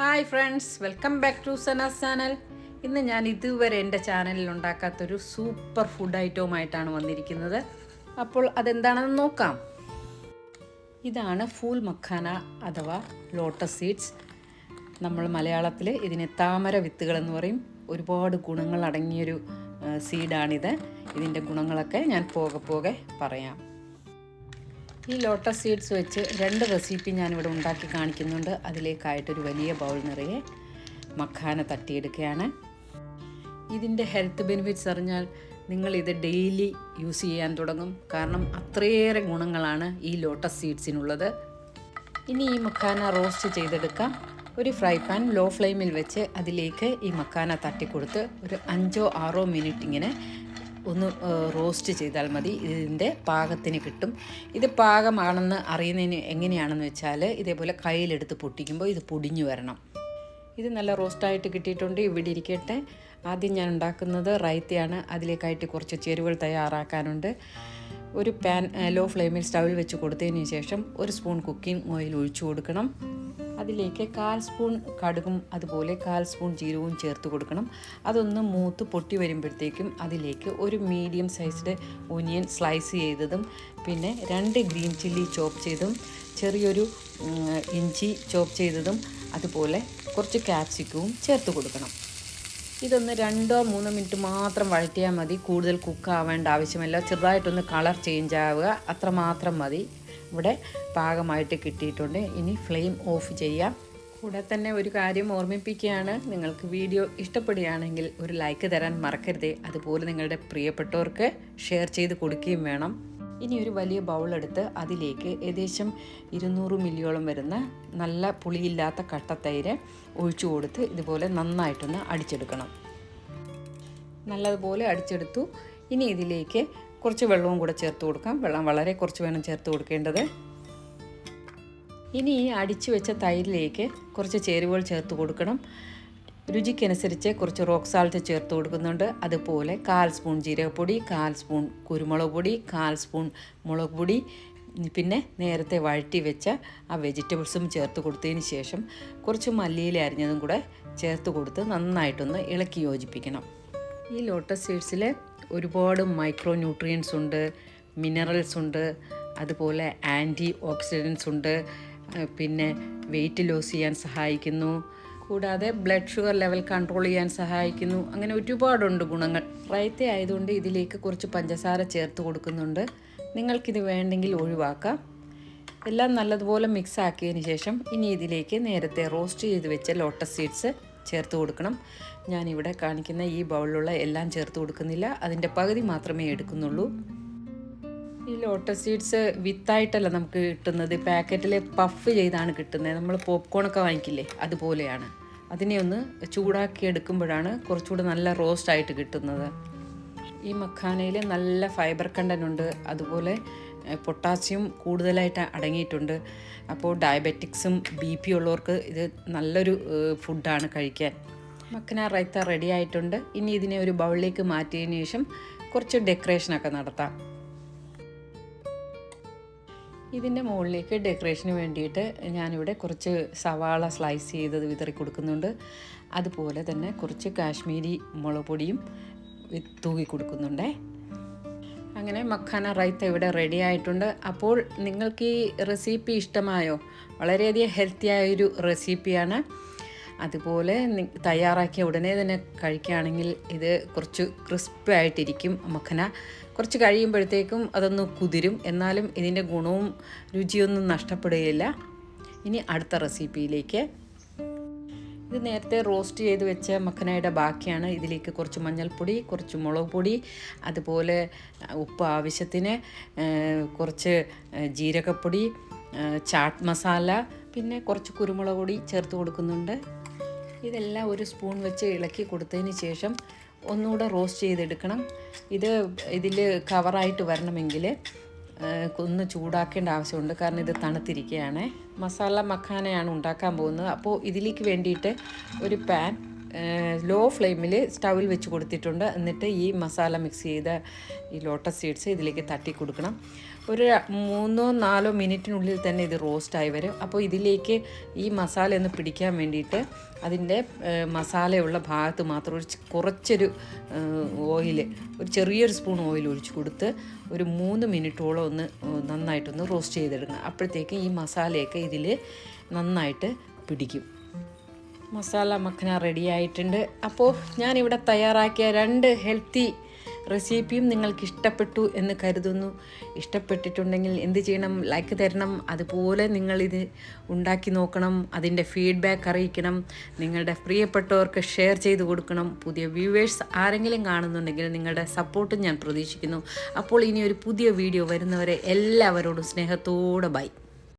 Hi friends welcome back to Sana's channel. ഇന്ന് ഞാൻ ഇതുവരെ എന്റെ ചാനലിൽ ഉണ്ടാക്കാത്തൊരു സൂപ്പർ ഫുഡ് ഐറ്റവുമായിട്ടാണ് വന്നിരിക്കുന്നത്. അപ്പോൾ അതെന്താണെന്ന് നോക്കാം. ഇതാണ് ഫൂൽ മഖാന അഥവാ ലോട്ടസ് സീഡ്സ് നമ്മൾ മലയാളത്തിൽ ഇതിനെ താമര വിത്തുകൾ എന്ന് പറയും. ഒരുപാട് ഗുണങ്ങൾ അടങ്ങിയൊരു സീഡാണിത് ഇതിന്റെ ഗുണങ്ങളൊക്കെ ഞാൻ പോകെ പോകെ പറയാം. ഈ ലോട്ടസ് സീഡ്സ് വെച്ച് രണ്ട് റെസിപ്പി ഞാനിവിടെ ഉണ്ടാക്കി കാണിക്കുന്നുണ്ട്. അതിലേക്കായിട്ടൊരു വലിയ ബൗൾ നിറയെ മഖാന തട്ടിയെടുക്കുകയാണ്. ഇതിന്റെ ഹെൽത്ത് ബെനിഫിറ്റ്സ് അറിഞ്ഞാൽ നിങ്ങൾ ഇത് ഡെയിലി യൂസ് ചെയ്യാൻ തുടങ്ങും. കാരണം അത്രയേറെ ഗുണങ്ങളാണ് ഈ ലോട്ടസ് സീഡ്സിനുള്ളത് ഇനി ഈ മക്കാന റോസ്റ്റ് ചെയ്തെടുക്കാം. ഒരു ഫ്രൈ പാൻ ലോ ഫ്ലെയിമിൽ വെച്ച് അതിലേക്ക് ഈ മക്കാന തട്ടിക്കൊടുത്ത് ഒരു അഞ്ചോ ആറോ മിനിറ്റ് ഇങ്ങനെ ഒന്ന് റോസ്റ്റ് ചെയ്താൽ മതി. ഇതിന്റെ പാകത്തിന് കിട്ടും. ഇത് പാകമാണെന്ന് അറിയുന്നതിന് എങ്ങനെയാണെന്ന് വെച്ചാൽ ഇതേപോലെ കയ്യിലെടുത്ത് പൊട്ടിക്കുമ്പോൾ ഇത് പൊടിഞ്ഞു വരണം. ഇത് നല്ല റോസ്റ്റായിട്ട് കിട്ടിയിട്ടുണ്ട്. ഇവിടെ ഇരിക്കട്ടെ. ആദ്യം ഞാൻ ഉണ്ടാക്കുന്നത് റൈത്തയാണ്. അതിലേക്കായിട്ട് കുറച്ച് ചേരുവകൾ തയ്യാറാക്കാനുണ്ട്. ഒരു പാൻ ലോ ഫ്ലെയിമിൽ സ്റ്റൗവിൽ വെച്ച് കൊടുത്തതിന് ശേഷം ഒരു സ്പൂൺ കുക്കിംഗ് ഓയിൽ ഒഴിച്ചു കൊടുക്കണം. അതിലേക്ക് കാൽ സ്പൂൺ കടുകും അതുപോലെ കാൽ സ്പൂൺ ജീരകവും ചേർത്ത് കൊടുക്കണം. അതൊന്ന് മൂത്ത് പൊട്ടി വരുമ്പോഴത്തേക്കും അതിലേക്ക് ഒരു മീഡിയം സൈസ്ഡ് ഒനിയൻ സ്ലൈസ് ചെയ്തതും പിന്നെ രണ്ട് ഗ്രീൻ ചില്ലി ചോപ്പ് ചെയ്തും ചെറിയൊരു ഇഞ്ചി ചോപ്പ് ചെയ്തതും അതുപോലെ കുറച്ച് ക്യാപ്സിക്കവും ചേർത്ത് കൊടുക്കണം. ഇതൊന്ന് രണ്ടോ മൂന്നോ മിനിറ്റ് മാത്രം വഴറ്റിയാൽ മതി. കൂടുതൽ കുക്ക് ആവേണ്ട ആവശ്യമില്ല. ചെറുതായിട്ടൊന്ന് കളർ ചേഞ്ച് ആവുക. അത്രമാത്രം മതി. ഇവിടെ പാകമായിട്ട് കിട്ടിയിട്ടുണ്ട്. ഇനി ഫ്ലെയിം ഓഫ് ചെയ്യാം. കൂടെ തന്നെ ഒരു കാര്യം ഓർമ്മിപ്പിക്കുകയാണ്. നിങ്ങൾക്ക് വീഡിയോ ഇഷ്ടപ്പെടുകയാണെങ്കിൽ ഒരു ലൈക്ക് തരാൻ മറക്കരുതേ. അതുപോലെ നിങ്ങളുടെ പ്രിയപ്പെട്ടവർക്ക് ഷെയർ ചെയ്ത് കൊടുക്കുകയും വേണം. ഇനി ഒരു വലിയ ബൗൾ എടുത്ത് അതിലേക്ക് ഏകദേശം ഇരുന്നൂറ് മില്ലിയോളം വരുന്ന നല്ല പുളിയില്ലാത്ത കട്ടത്തൈര് ഒഴിച്ചു കൊടുത്ത് ഇതുപോലെ നന്നായിട്ടൊന്ന് അടിച്ചെടുക്കണം. നല്ലതുപോലെ അടിച്ചെടുത്തു. ഇനി ഇതിലേക്ക് കുറച്ച് വെള്ളവും കൂടെ ചേർത്ത് കൊടുക്കാം. വെള്ളം വളരെ കുറച്ച് വേണം ചേർത്ത് കൊടുക്കേണ്ടത്. ഇനി ഈ അടിച്ചു വെച്ച തൈരിലേക്ക് കുറച്ച് ചേരുവകൾ ചേർത്ത് കൊടുക്കണം. രുചിക്കനുസരിച്ച് കുറച്ച് റോക്ക് സാൾട്ട് ചേർത്ത് കൊടുക്കുന്നുണ്ട്. അതുപോലെ കാൽ സ്പൂൺ ജീരകപ്പൊടി കാൽ സ്പൂൺ കുരുമുളക് പൊടി കാൽ സ്പൂൺ മുളക് പൊടി പിന്നെ നേരത്തെ വഴറ്റി വെച്ച ആ വെജിറ്റബിൾസും ചേർത്ത് കൊടുത്തതിന് ശേഷം കുറച്ച് മല്ലിയില അരിഞ്ഞതും കൂടെ ചേർത്ത് കൊടുത്ത് നന്നായിട്ടൊന്ന് ഇളക്കി യോജിപ്പിക്കണം. ഈ ലോട്ടസ് സീഡ്സിൽ ഒരുപാട് മൈക്രോ ന്യൂട്രിയൻസ് ഉണ്ട് മിനറൽസ് ഉണ്ട് അതുപോലെ ആന്റി ഓക്സിഡൻസ് ഉണ്ട് പിന്നെ വെയിറ്റ് ലോസ് ചെയ്യാൻ സഹായിക്കുന്നു. കൂടാതെ ബ്ലഡ് ഷുഗർ ലെവൽ കൺട്രോൾ ചെയ്യാൻ സഹായിക്കുന്നു. അങ്ങനെ ഒരുപാടുണ്ട് ഗുണങ്ങൾ. റൈത്ത ആയതുകൊണ്ട് ഇതിലേക്ക് കുറച്ച് പഞ്ചസാര ചേർത്ത് കൊടുക്കുന്നുണ്ട്. നിങ്ങൾക്കിത് വേണ്ടെങ്കിൽ ഒഴിവാക്കാം. എല്ലാം നല്ലതുപോലെ മിക്സ് ആക്കിയതിന് ശേഷം ഇനി ഇതിലേക്ക് നേരത്തെ റോസ്റ്റ് ചെയ്ത് വെച്ച ലോട്ടസ് സീഡ്സ് ചേർത്ത് കൊടുക്കണം. ഞാനിവിടെ കാണിക്കുന്ന ഈ ബൗളിലുള്ള എല്ലാം ചേർത്ത് കൊടുക്കുന്നില്ല. അതിന്റെ പകുതി മാത്രമേ എടുക്കുന്നുള്ളൂ. ഈ ലോട്ടസ് സീഡ്സ് വിത്തായിട്ടല്ല നമുക്ക് കിട്ടുന്നത്. പാക്കറ്റിൽ പഫ് ചെയ്താണ് കിട്ടുന്നത്. നമ്മൾ പോപ്കോണൊക്കെ വാങ്ങിക്കില്ലേ? അതുപോലെയാണ്. അതിനെ ഒന്ന് ചൂടാക്കി എടുക്കുമ്പോഴാണ് കുറച്ചുകൂടെ നല്ല റോസ്റ്റ് ആയിട്ട് കിട്ടുന്നത്. ഈ മഖാനയിൽ നല്ല ഫൈബർ കണ്ടന്റ് ഉണ്ട്. അതുപോലെ പൊട്ടാസ്യം കൂടുതലായിട്ട് അടങ്ങിയിട്ടുണ്ട്. അപ്പോൾ ഡയബറ്റിക്സും ബി പി ഉള്ളവർക്ക് ഇത് നല്ലൊരു ഫുഡാണ് കഴിക്കാൻ. മക്കന റൈത്ത റെഡി ആയിട്ടുണ്ട്. ഇനി ഇതിനെ ഒരു ബൗളിലേക്ക് മാറ്റിയതിന് ശേഷം കുറച്ച് ഡെക്കറേഷനൊക്കെ നടത്താം. ഇതിന്റെ മുകളിലേക്ക് ഡെക്കറേഷന് വേണ്ടിയിട്ട് ഞാനിവിടെ കുറച്ച് സവാള സ്ലൈസ് ചെയ്തത് വിതറി കൊടുക്കുന്നുണ്ട്. അതുപോലെ തന്നെ കുറച്ച് കാശ്മീരി മുളക് പൊടിയും തൂകി കൊടുക്കുന്നുണ്ടേ. അങ്ങനെ മഖാന റൈത്ത ഇവിടെ റെഡി ആയിട്ടുണ്ട്. അപ്പോൾ നിങ്ങൾക്ക് ഈ റെസിപ്പി ഇഷ്ടമായോ? വളരെയധികം ഹെൽത്തി ആയൊരു റെസിപ്പിയാണ് അതുപോലെ തയ്യാറാക്കിയ ഉടനെ തന്നെ കഴിക്കുകയാണെങ്കിൽ ഇത് കുറച്ച് ക്രിസ്പി ആയിട്ടിരിക്കും മഖന. കുറച്ച് കഴിയുമ്പോഴത്തേക്കും അതൊന്ന് കുതിരും. എന്നാലും ഇതിന്റെ ഗുണവും രുചിയൊന്നും നഷ്ടപ്പെടുകയില്ല. ഇനി അടുത്ത റെസിപ്പിയിലേക്ക് ഇത് നേരത്തെ റോസ്റ്റ് ചെയ്ത് വെച്ച മക്കനയുടെ ബാക്കിയാണ്. ഇതിലേക്ക് കുറച്ച് മഞ്ഞൾപ്പൊടി കുറച്ച് മുളക് പൊടി അതുപോലെ ഉപ്പ് ആവശ്യത്തിന് കുറച്ച് ജീരകപ്പൊടി ചാട്ട് മസാല പിന്നെ കുറച്ച് കുരുമുളക് പൊടി ചേർത്ത് കൊടുക്കുന്നുണ്ട്. ഇതെല്ലാം ഒരു സ്പൂൺ വെച്ച് ഇളക്കി കൊടുത്തതിന് ശേഷം ഒന്നുകൂടെ റോസ്റ്റ് ചെയ്തെടുക്കണം. ഇത് ഇതിൽ കവറായിട്ട് വരണമെങ്കിൽ ഒന്ന് ചൂടാക്കേണ്ട ആവശ്യമുണ്ട്. കാരണം ഇത് തണുത്തിരിക്കുകയാണ്. മസാല മഖാനയാണ് ഉണ്ടാക്കാൻ പോകുന്നത്. അപ്പോൾ ഇതിലേക്ക് വേണ്ടിയിട്ട് ഒരു പാൻ ലോ ഫ്ലെയിമിൽ സ്റ്റൗവിൽ വെച്ച് കൊടുത്തിട്ടുണ്ട്. എന്നിട്ട് ഈ മസാല മിക്സ് ചെയ്ത ഈ ലോട്ടസ് സീഡ്സ് ഇതിലേക്ക് തട്ടി കൊടുക്കണം. ഒരു മൂന്നോ നാലോ മിനിറ്റിനുള്ളിൽ തന്നെ ഇത് റോസ്റ്റായി വരും. അപ്പോൾ ഇതിലേക്ക് ഈ മസാല ഒന്ന് പിടിക്കാൻ വേണ്ടിയിട്ട് അതിന്റെ മസാലയുള്ള ഭാഗത്ത് മാത്രം ഒരു കുറച്ചൊരു ഓയിൽ ഒരു ചെറിയൊരു സ്പൂൺ ഓയിൽ ഒഴിച്ച് കൊടുത്ത് ഒരു മൂന്ന് മിനിറ്റോളം ഒന്ന് നന്നായിട്ടൊന്ന് റോസ്റ്റ് ചെയ്തെടുക്കണം അപ്പോഴത്തേക്ക് ഈ മസാലയൊക്കെ ഇതിൽ നന്നായിട്ട് പിടിക്കും. മസാല മഖന റെഡി ആയിട്ടുണ്ട്. അപ്പോൾ ഞാനിവിടെ തയ്യാറാക്കിയ രണ്ട് ഹെൽത്തി റെസിപ്പിയും നിങ്ങൾക്ക് ഇഷ്ടപ്പെട്ടു എന്ന് കരുതുന്നു. ഇഷ്ടപ്പെട്ടിട്ടുണ്ടെങ്കിൽ എന്ത് ചെയ്യണം? ലൈക്ക് തരണം. അതുപോലെ നിങ്ങളിത് ഉണ്ടാക്കി നോക്കണം. അതിന്റെ ഫീഡ്ബാക്ക് അറിയിക്കണം. നിങ്ങളുടെ പ്രിയപ്പെട്ടവർക്ക് ഷെയർ ചെയ്ത് കൊടുക്കണം. പുതിയ വ്യൂവേഴ്സ് ആരെങ്കിലും കാണുന്നുണ്ടെങ്കിൽ നിങ്ങളുടെ സപ്പോർട്ടും ഞാൻ പ്രതീക്ഷിക്കുന്നു. അപ്പോൾ ഇനി ഒരു പുതിയ വീഡിയോ വരുന്നവരെ എല്ലാവരോടും സ്നേഹത്തോടെ ബൈ